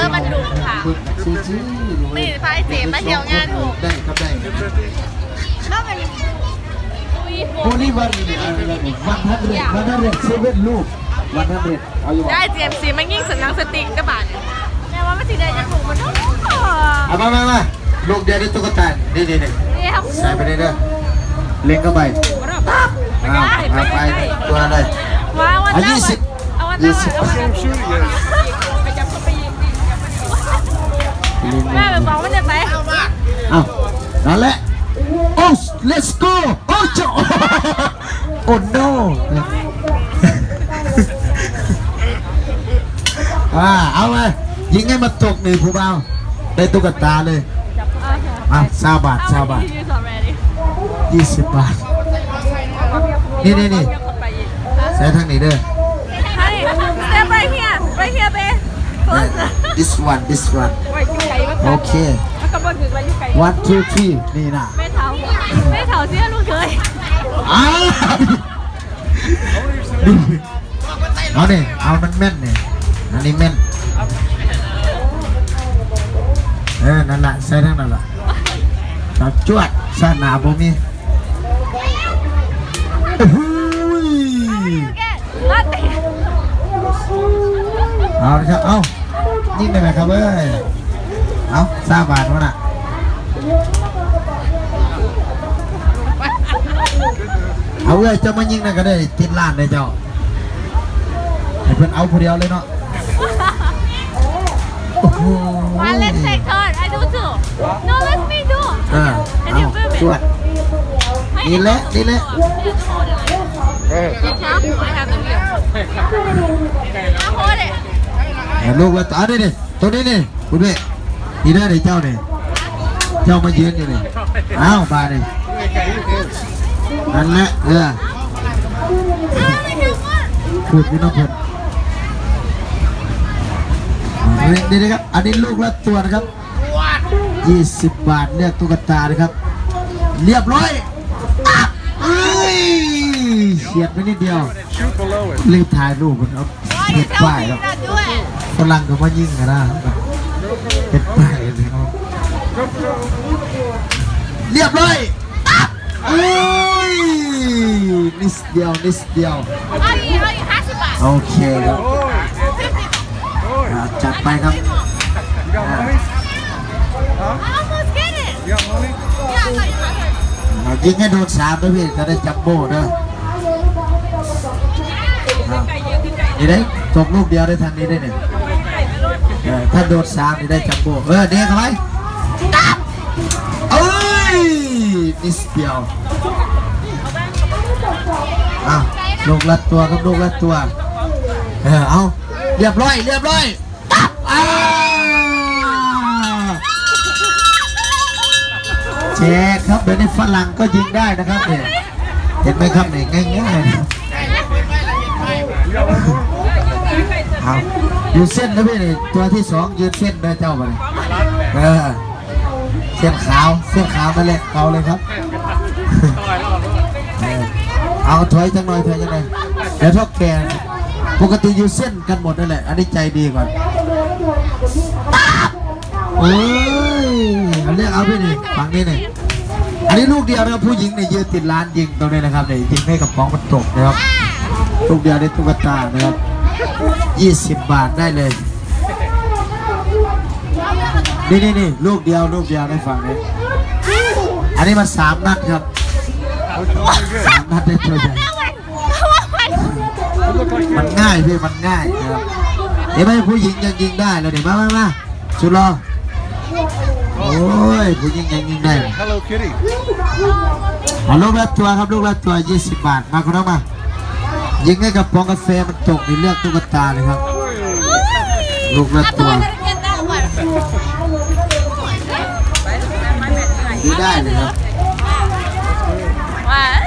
ภอบันดุงค่ะซื้อซื้อนี่พาไอ้เจมมาเที่ยวงานถูกได้ครับได้แล้วเป็นวีโฟโอ้นี่วันวันทัดเร็ดวันทัดเร็ดเซเว่นลูกวันทัดเร็ดเอาอยู่ได้เจมซีมันยิ่งสนังสติ๊กกระบาดเนี่ยแม่ว่ามันสีแดงจะถูกมันเนาะเอามามามาลูกเดียวได้ตุ๊กตานี่นี่นี่นี่ครับใส่ไปเลยเด้อเล็งเข้าไปเอาเอาไปตัวอะไรว้าวันอะหน้ายี่สิบเอาวันหน้ายี่สิบเอา แม่ไปบอกมันจะไปเอานั่นแหละโอ้ let's go โอ้เจ้าโอ้ no อ่าเอาไปยิงให้มาตกหนึ่งผู้เบาได้ตุ๊กตาเลยอะซาบาทซาบาทยูสอร์แรดี้ยี่สิบบาทนี่นี่นี่ใส่ทางนี้เด้อ this one this one ไว้อยู่ไกลมากโอเคมันก็บอกถึงไว้อยู่ไกล one two three นี่นะแม่เถาแม่เถาเชื่อลูกเคยอ้าวดูเอาเนี่ยเอามันแม่นเนี่ยอันนี้แม่นเออนั่นแหละใส่ทั้งนั้นแหละตับจวดชาหนาบ่มีโอ้โหยแกลาเต้เอาละครับเอา ยิงได้ไหมครับเอ้ยเอาซาบาทวะน่ะเอาเอ้ยเจะมายิงนั่นก็ได้ติดล้านเลยเจ้าให้เพิ่นเอาผู้เดียวเลยเนาะโอ้โหมา let's take turn I do too no let me do อ่า and เอา you move จวด it นี่แหละนี่แหละ Yes, now I have the wheel. Now hold it. ลูกละตัวนี่นี่ตัวนี้นี่คุณแม่นี่ได้เลยเจ้าเนี่ยเจ้ามายืนอยู่นี่อ้าวมาเลยนั่นแหละเออพูดพี่น้องเพิ่อ่าเรียนดีนะครับอันนี้ลูกละตัวนะครับ 20 บาทเลือกตุ๊กตานะครับ เรียบร้อยเอ้ยเฉียดไปนิดเดียวรีบถ่ายรูปมันเอา Why เห็ you ดป้าย me แล้ว not do it? ฝรั่งก็มายิงกันนะเห็ดป้ายเลยเอาเรียบร้อยอะเอ้ยนิดเดียวนิดเดียว How you, how you hash it back? โอเคครับ Oh, อ่าจัดไปครับ you got money? I almost get it. You got money? Yeah, I got you. I got you. อ่ายิงให้โดนสามด้วยพี่จะได้จับโบ้เด้ออ่านี่ได้ตกลูกเดียวได้ทางนี้ได้เนี่ยเออ ถ้าโดนสามนี่ได้จับโบ้เออเด็กเข้าไปตับเอ้ยนิดเดียวอะลูกละตัวครับลูกละตัว เออเอาเรียบร้อย เรียบร้อยตับอ่าแจกครับเดี๋ยวนี้ฝรั่งก็ยิงได้นะครับเนี่ยเห็นไหมครับเนี่ยง่ายๆนะเอา อยู่เส้นนะพี่นี่ตัวที่สองยืนเส้นเลยเจ้าไปเออเส้นขาวเส้นขาวนั่นแหละเอาเลยครับเอาถอยจังหน่อยถอยจังหน่อยเดี๋ยวทอกแกปกติอยู่เส้นกันหมดนั่นแหละอันนี้ใจดีก่อนโอ้ยเอาเรียกเอาพี่นี่ฝั่งนี้นี่อันนี้ลูกเดียวนะครับผู้หญิงเนี่ยยืนติดร้านยิงตรงนี้นะครับเนี่ยยิงให้กับป้องมันตกนะครับลูกเดียวได้ตุ๊กตานะครับ 20 บาทได้เลย นี่นี่นี่ลูกเดียวลูกเดียวได้ฟังเลยอันนี้มันสามนัดครับ Which one you get? สามนัดได้ตัวใหญ่ It looked like มันง่ายพี่มันง่ายนะครับเดี๋ยวไม่ผู้หญิงยังยิงได้แล้วเดี๋ยวมามามาสุดรอโอ้ยผู้หญิงยังยิงได้ Hello Kitty. เอาลูกละตัวครับลูกละตัว 20 บาทมาคุณน้องมา ยิงให้กับปองกาแฟมันตกในเลือกตุ๊กตาเลยครับ ลูกละ I ตัว thought I gotta get that one. ดีได้เลยครับ What?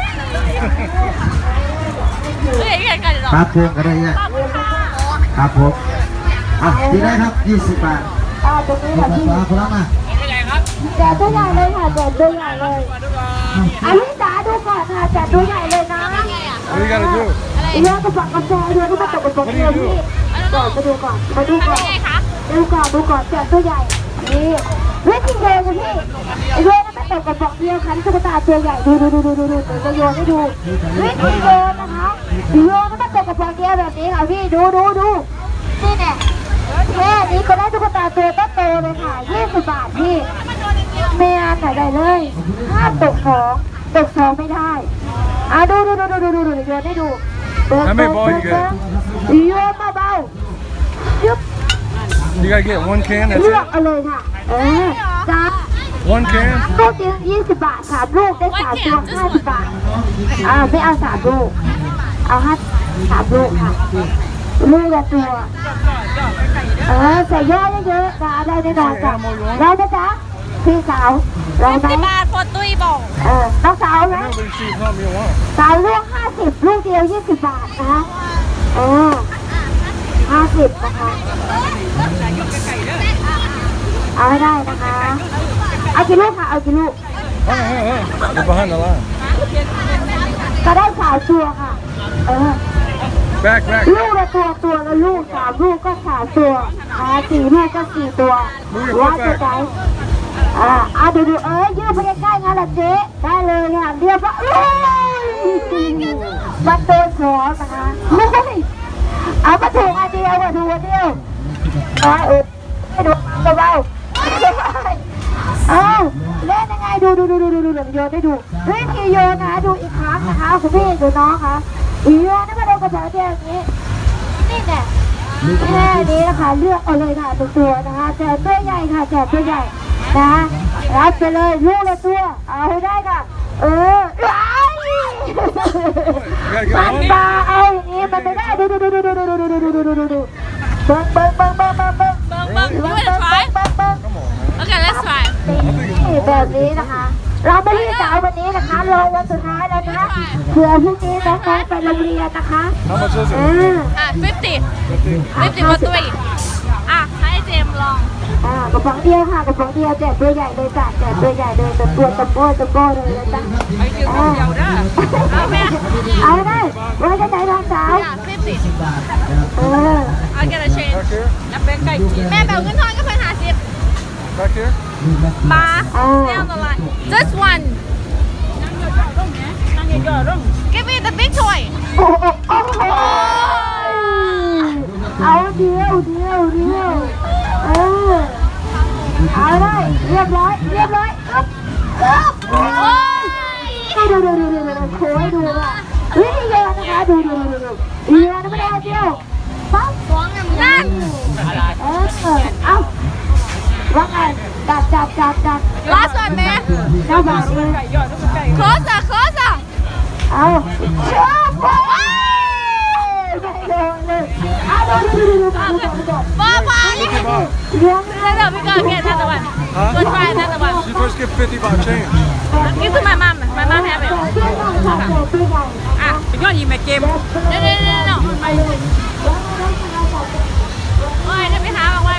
เฮ้ยแกกันเหรอครับพวงก็ได้เนี่ยครับผมอะดีได้ครับ20บาทอ่าตรงนี้ลูค่ะกละพี่ตัวคุณน้องมาแจกตัวใหญ่เลยค่ะแจกตัวใหญ่เลยอันนี้จ๋าดูก่อนค่ะแจกตัวใหญ่เลยนะ What do you gotta do? อ เรื่องกระป๋องกาแฟเรือก็มาตกกระป๋องเดียวพี่ก่อนมาดูก่อนมาดูก่อนดูก่อนดูก่อนแจกตัวใหญ่นี่วิธีโยนค่ะพี่โยนนั้นไม่ตกกระบอกเดียวค่ะนี่ตุ๊กตาตัวใหญ่ดูดูดูดูดูดูจะโยนให้ดูวิธีโยนนะคะโยนนั้นไม่ตกกระบอกเดียวแบบนี้ค่ะพี่ดูดูดูนี่แน่แค่นี้ก็ได้ตุ๊กตาตัวโตเลยค่ะ20บาทพี่ไม่อ่านไหนได้เลยห้ามตกของตกสองไม่ได้อะดูดูดูดูดูดูดูโยนให้ดู เบิ้งเบิ้งเบิ้งเบิ้งโยนเบาๆยุบ You gotta get one can, that's เลือก it? เอาเลยค่ะ เออจ้า One can? ลูกยี่สิบบาทสามลูกได้สามตัวห้าสิบบาทอ่าไม่เอาสามลูก เอาห้าสามลูกค่ะลูกละตัวเออใส่ย่อเยอะๆนะได้แน่นอนจ้ะได้นะจ๊ะพี่สาวเราไหม50บาทพอตุ้ยบอกเออน้องสาวไหม Nobody sees how you want. สาวลูกห้า สิบลูกเดียวยี่สิบบาทนะคะเออห้าสิบนะคะเอาให้ได้นะคะ เอากี่ลูกค่ะ เอากี่ลูก Uh, uh, uh. You're behind the line. ก็ได้สามตัวค่ะ เออลูกละตัวตัวละลูกสามลูกก็สามตัวอ่าสี่ลูกก็สี่ตัวว่าจะใจอ่าอ่าดูดูเอ้ยยืดไปใกล้ๆงั้นแหละเจ๊ได้เลยค่ะเรียบร้อย มันโดนหัวนะคะเฮ้ยเอามาถูกอันเดียวอะถูกอันเดียวน้ออุดให้ดูเบาๆเอาเล่นยังไงดูดูดูดูดูดูเดี๋ยวโยนให้ดูวิธีโยนนะดูอีกครั้งนะคะคุณพี่ดูน้องคะอีโยนนี่มาโดนกระเป๋าเดียวอย่างนี้นี่แน่แค่นี้นะคะเลือกเอาเลยค่ะตัวตัวนะคะแจกตัวใหญ่ค่ะแจกตัวใหญ่นะรับไปเลยลูกละตัว เอาให้ได้ค่ะ เออว้าย มันตาเอาอย่างนี้มันไม่ได้ดูดูดูดูดูดูดูดูดูดูดูดูดูเบิ้งเบิ้งเบิ้งเบิ้งเบิ้งเบิ้งเบิ่งเบิ่ง you เบิ้ง wanna เบิ้ง try okay let's try นี่แบบนี้นะคะ เราไม่รีบจะเอาวันนี้นะคะรอวันสุดท้ายแล้วนะเผื่อพรุ่งนี้น้องๆไปโรงเรียนนะคะ How much is เอ it? ออะ50 50พอตุ้ยอะให้เจมส์ลองอ่ากระป๋องเดียวค่ะกระป๋องเดียวแจกตัวใหญ่เลยจ้ะแจกตัวใหญ่เลยแต่ตัวตะโก้ตะโก้เลยนะจ๊ะอ่าเอาแม่เอาได้ไว้จะไหนน้องสาวอะ50เออ I'll get a change Back here? แม่แบลเงินทอนก็เพิ่น50 Back here? มาอ่า down the line just one give me the big toy โอ้โหโอ้โหเอาเดียวเดียวเดียวเออ เอาได้ เรียบร้อย เรียบร้อยอึ๊บอึ๊บโอ้ยดูดูดูดูดูดูโค้ยดูอะวิธีโยนนะคะดูดูดูดูดูโยนไม่ได้เดียวปั๊บนั่นเออเอาว่าไงจับจับจับจับ last one แม่เจ้าบอกเลย closer closer เอาชอบว้ายไม่โดนเลยเอาดูดูดูดูดูดูดูบ้าบ้า50 baht. เลี้ยง Then no, we gonna get another one. Huh? We'll try another one. You first get 50 baht change. Give to my mom. My mom have it. Okay. Ah, you gonna eat my game? No, no, no, no. โอ้ยถ้าไม่หาบอกว่า